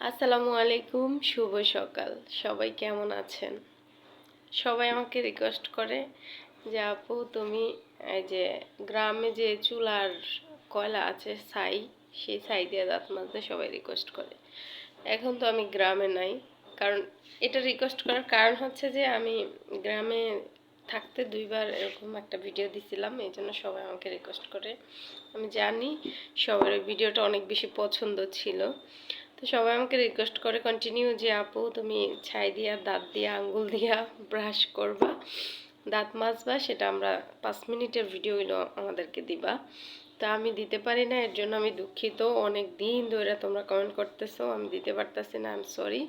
আসসালামু আলাইকুম, শুভ সকাল। সবাই কেমন আছেন? সবাই আমাকে রিকোয়েস্ট করে যে, আপু, তুমি এই যে গ্রামে যে চুলার কয়লা আছে, ছাই, সেই ছাই দিয়ে দাঁত মাজতে সবাই রিকোয়েস্ট করে। এখন তো আমি গ্রামে নাই, কারণ এটা রিকোয়েস্ট করার কারণ হচ্ছে যে, আমি গ্রামে থাকতে দুইবার এরকম একটা ভিডিও দিছিলাম এই জন্য সবাই আমাকে রিকোয়েস্ট করে। আমি জানি সবার ভিডিওটা অনেক বেশি পছন্দ ছিল। তো সবাই আমাকে রিকোয়েস্ট করে কন্টিনিউ যে আপু, তুমি ছাই দিয়া, দাঁত দিয়া, আঙ্গুল দিয়া ব্রাশ করবা। দাঁত মাজবা, সেটা আমরা পাঁচ মিনিটের ভিডিও আমাদেরকে দিবা। তা আমি দিতে পারি না, এর জন্য আমি দুঃখিত। অনেক দিন ধরে তোমরা কমেন্ট করতেছো, আমি দিতে পারতেছি না আই এম সরি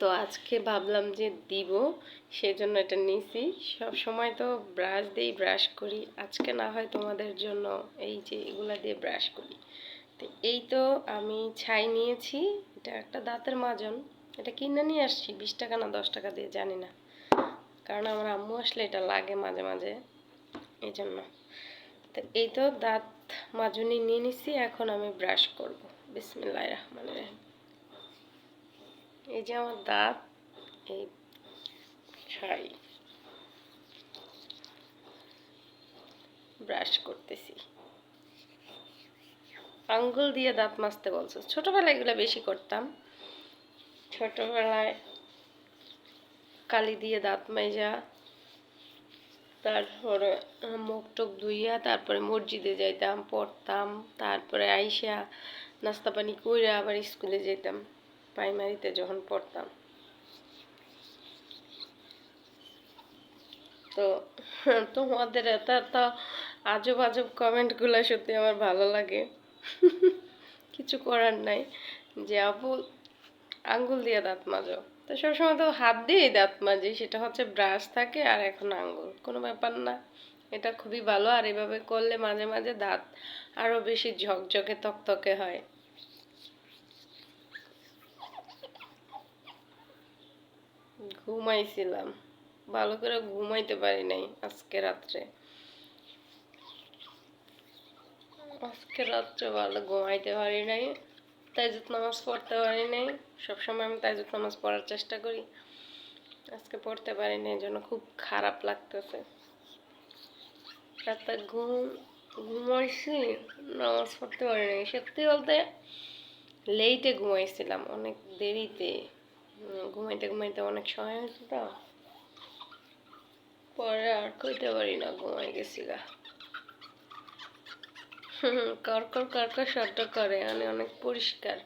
তো আজকে ভাবলাম যে দিব, সেজন্য এটা নিছি। সব সময় তো ব্রাশ দিয়েই ব্রাশ করি। আজকে না হয় তোমাদের জন্য এই যে এগুলা দিয়ে ব্রাশ করি। এই তো আমি ছাই নিয়েছি, এটা একটা দাঁতের মাজন। এটা কিনে নিয়ে আসছি, বিশ টাকা না দশ টাকা দিয়ে, জানি না। কারণ আমার আম্মু আসলে এটা লাগে মাঝে মাঝে এই জন্য তো এই তো দাঁত মাজুনি নিয়ে নিছি, এখন আমি ব্রাশ করব। বিসমিল্লাহ রহমান রহিম। এই যে আমার দাঁত, এই ছাই। ব্রাশ করতেছি। আঙ্গুল দিয়ে দাঁত মাজতে বলছো। ছোটবেলায় এগুলো বেশি করতাম। ছোটবেলায় কালি দিয়ে দাঁত মাজা, তারপরে মুখ টুক ধুইয়া, তারপরে মসজিদে যাইতাম, পড়তাম, তারপরে আইসা নাস্তা পানি কইরা আবার স্কুলে যেতাম প্রাইমারিতে যখন পড়তাম। তো তোমাদের এত এত আজব আজব কমেন্টগুলো সত্যি আমার ভালো লাগে। কিছু করার নাই। যে আপু আঙ্গুল দিয়ে দাঁত মাজো। তো সবসময় তো হাত দিয়েই দাঁত মাজি, সেটা হচ্ছে ব্রাশ থাকে আর এখন আঙ্গুল। কোনো ব্যাপার না, এটা খুবই ভালো। আর এভাবে করলে মাঝে মাঝে দাঁত আরও বেশি ঝকঝকে তকতকে হয়। ঘুমাইছিলাম। ভালো করে ঘুমাইতে পারি নাই আজকে রাত্রে। আজকে রাত্রে ভালো ঘুমাইতে পারি নাই, তাইজুত নামাজ পড়তে পারি নাই। সবসময় আমি তাইজুত নামাজ পড়ার চেষ্টা করি। আজকে পড়তে পারি নাই জন্য খুব খারাপ লাগতেছে। রাতে ঘুম, ঘুমাইছি, নামাজ পড়তে পারি নাই। সত্যি বলতে লেটে ঘুমাইছিলাম, অনেক দেরিতে। ঘুমাইতে ঘুমাইতে অনেক সময় হয়েছে তো। পরে আর কইতে পারি না, ঘুমাই গেছি গা। কর্কর কর্কর শব্দ করে মানে অনেক পরিষ্কার।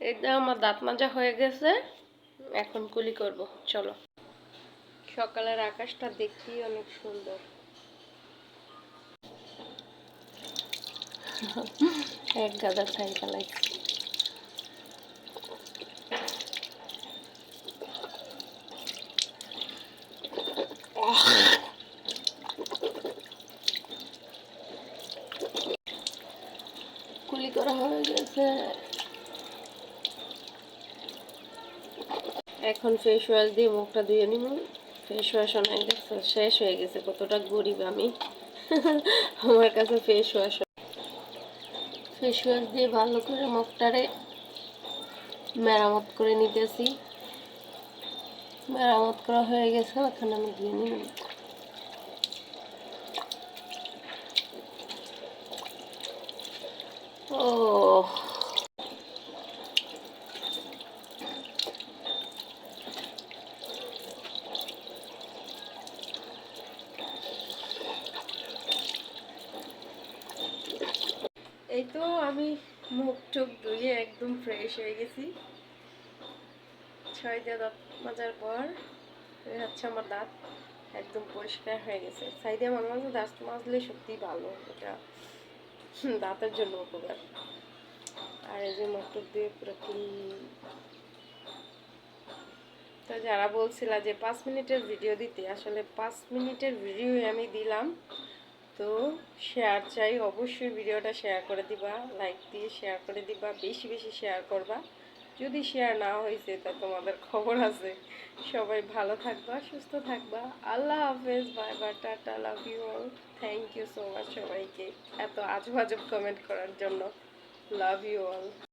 এটা আমার দাঁত মাজা হয়ে গেছে, এখন কুলি করব, চলো। সকালের আকাশটা দেখি অনেক সুন্দর। এক গাদা ছাই ফেলাইছি কুলি করা হয়ে গেছে। এখন ফেস ওয়াশ দিয়ে মুখটা ধুয়ে নিব। ফেস ওয়াশ অনেক দেখছ শেষ হয়ে গেছে কতটা গরিব আমি। আমার কাছে ফেস ওয়াশ ফেস ওয়াশ দিয়ে ভালো করে মুখটারে মেরামত করে নিতেছি। মেরামত করা হয়ে গেছে এখন আমি ধুয়ে নিব। এই তো আমি মুখ টুক ধুয়ে একদম ফ্রেশ হয়ে গেছি। ছয় দিয়ে দাঁত মাজার পর হচ্ছে আমার দাঁত একদম পরিষ্কার হয়ে গেছে। সাইডে মাঝে মাঝে দাঁত মাজলে সত্যিই ভালো, এটা দাঁতের জন্য উপকার। আর এই যে মুখ টুক দিয়ে পুরো তো যারা বলছিলা যে পাঁচ মিনিটের ভিডিও দিতে, আসলে পাঁচ মিনিটের ভিডিও আমি দিলাম। তো শেয়ার চাই। অবশ্যই ভিডিওটা শেয়ার করে দিবা লাইক দিয়ে শেয়ার করে দিবা, বেশি বেশি শেয়ার করবা। যদি শেয়ার না হয়েছে তা তোমাদের খবর আছে। সবাই ভালো থাকবা, সুস্থ থাকবা। আল্লাহ হাফেজ বাই বা tata love you all thank you so much সবাইকে। এত আজব আজব কমেন্ট করার জন্য। লাভ ইউ অল